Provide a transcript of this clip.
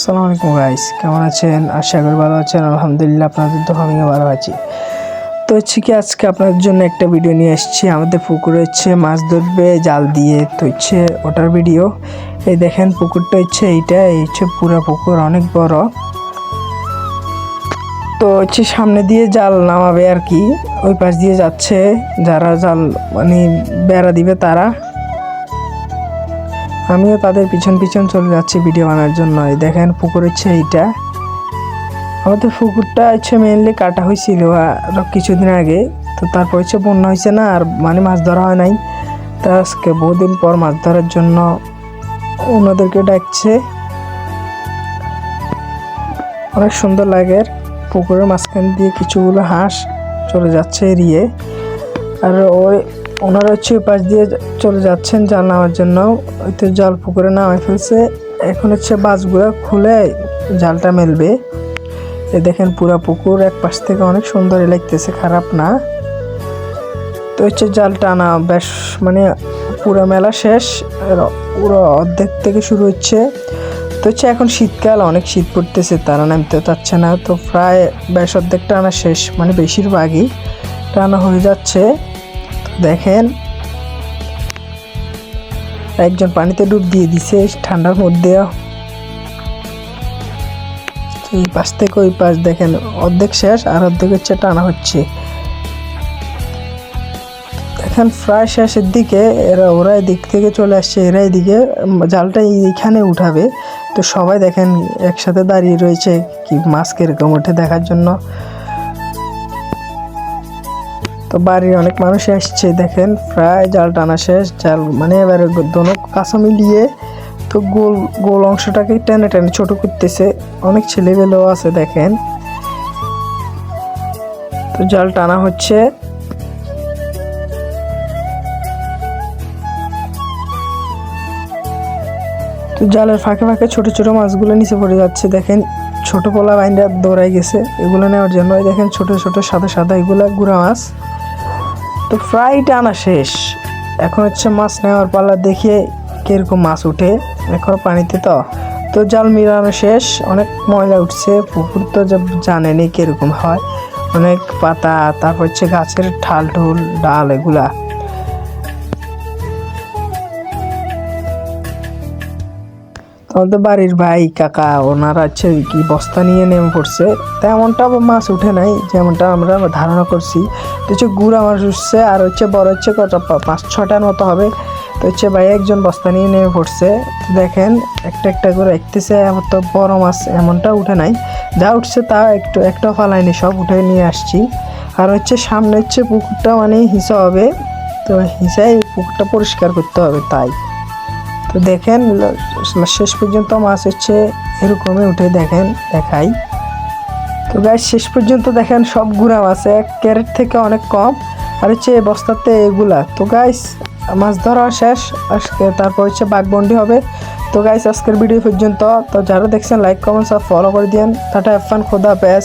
আসসালামু আলাইকুম গাইস কেমন আছেন? আশা করি ভালো আছেন, আলহামদুলিল্লাহ আপনাদের তো আমিও ভালো আছি। তো হচ্ছে কি, আজকে আপনাদের জন্য একটা ভিডিও নিয়ে এসেছি। আমাদের পুকুরে হচ্ছে মাছ ধরবে, জাল দিয়ে। তো হচ্ছে ওটার ভিডিও এই দেখেন পুকুরটা হচ্ছে এইটা, এই হচ্ছে পুরো পুকুর, অনেক বড়। তো হচ্ছে সামনে দিয়ে জাল নামাবে আর কি। ওই পাশ দিয়ে যাচ্ছে, যারা জাল মানে বেড়া দিবে তারা। আমিও তাদের পিছন পিছন চলে যাচ্ছি ভিডিও বানার জন্য। দেখেন পুকুর হচ্ছে এইটা আমাদের পুকুরটা হচ্ছে মেনলি কাটা হয়েছিল আরও কিছুদিন আগে। তো তারপর হচ্ছে বন্যা হয়েছে না, আর মানে মাছ ধরা হয় নাই। তা আজকে বহুদিন পর মাছ ধরার জন্য ওনাদেরকে ডাকছে। অনেক সুন্দর লাগে। পুকুরের মাঝখান দিয়ে কিছুগুলো হাঁস চলে যাচ্ছে এড়িয়ে। আর ওই ওনারা হচ্ছে ওই পাশ দিয়ে চলে যাচ্ছেন জাল নামার জন্য। ওই তো জল পুকুরে নামায় ফেলছে। এখন হচ্ছে বাসগুলো খুলে জালটা মেলবে। এ দেখেন পুরা পুকুর, এক পাশ থেকে অনেক সুন্দর লাগতেছে, খারাপ না। তো হচ্ছে জাল টানা বেশ মানে পুরো মেলা শেষ পুরো অর্ধেক থেকে শুরু হচ্ছে। তো হচ্ছে এখন শীতকাল, অনেক শীত পড়তেছে, তারা নামতে চাচ্ছে না। তো প্রায় বেশ অর্ধেক টানা শেষ মানে বেশিরভাগই টানা হয়ে যাচ্ছে। দেখেন। একজন পানিতে ডুব দিয়ে দিছে, ঠান্ডার মধ্যে। এই পাশ থেকে ওই পাশ দেখেন, অর্ধেক শেষ আর অর্ধেক হচ্ছে টানা হচ্ছে। দেখেন, প্রায় শেষের দিকে এরা, ওরা দিক থেকে চলে আসছে, এরা এদিকে জালটা এইখানে উঠাবে। তো সবাই দেখেন, একসাথে দাঁড়িয়ে রয়েছে, কি মাছ কীরকম ওঠে দেখার জন্য। তো বাড়ির অনেক মানুষ আসছে, দেখেন, প্রায় জাল টানা শেষ, জাল মানে এবারে দোনো কাছে মিলিয়ে তো গোল গোল অংশটাকে টেনে টেনে ছোট করতেছে, অনেক ছেলেবেলেও আছে, দেখেন। তো জাল টানা হচ্ছে। তো জালের ফাঁকে ফাঁকে ছোট ছোট মাছগুলো নিচে পড়ে যাচ্ছে, দেখেন, ছোট পোলা বাইন্ডা দৌড়াই গেছে, এগুলো নেওয়ার জন্য দেখেন, ছোট ছোট সাদা সাদা এগুলো গুড়া মাছ। তো ফ্রাইটা আনা শেষ। এখন হচ্ছে মাছ নেওয়ার পাল্লা দেখে কীরকম মাছ উঠে, এখন পানিতে তো। তো জাল মিলানো শেষ, অনেক ময়লা উঠছে, পুকুর তো জানেনি কীরকম হয়। অনেক পাতা, তারপর হচ্ছে গাছের ঠাল ঠুল ডাল, এগুলা। আমাদের বাড়ির ভাই, কাকা, ওনারা হচ্ছে কি বস্তা নিয়ে নেমে পড়ছে। তেমনটা মাছ উঠে নাই, যেমনটা আমরা ধারণা করছি। তো হচ্ছে গুড়া মাছ উঠছে, আর হচ্ছে বড় হচ্ছে কত পাঁচ ছটার মতো হবে। তো হচ্ছে ভাই একজন বস্তা নিয়ে নেমে পড়ছে। দেখেন, একটা একটা করে একতেছে এমন তো বড় মাছ এমনটা উঠে নাই। যা উঠছে তা একটু, একটা ফালাইনি, সব উঠে নিয়ে আসছি। আর হচ্ছে সামনে হচ্ছে পুকুরটা মানে হিসা হবে। তো হিসাই পুকুরটা পরিষ্কার করতে হবে, তাই। তো দেখেন শেষ পর্যন্ত মাছ হচ্ছে এরকমই উঠে দেখেন, দেখাই। তো গাছ শেষ পর্যন্ত দেখেন সব গুড়া মাছ, এক ক্যারেট থেকে অনেক কম। আর হচ্ছে বস্তাতে এগুলা। তো গাইস মাছ ধরা শেষ। আজকে তারপর হচ্ছে বাঘবন্ডি হবে। তো গাইস আজকের ভিডিও পর্যন্ত। তো যারা দেখছেন লাইক কমেন্ট সব ফলো করে দিন টাটা এফান খোদা পেস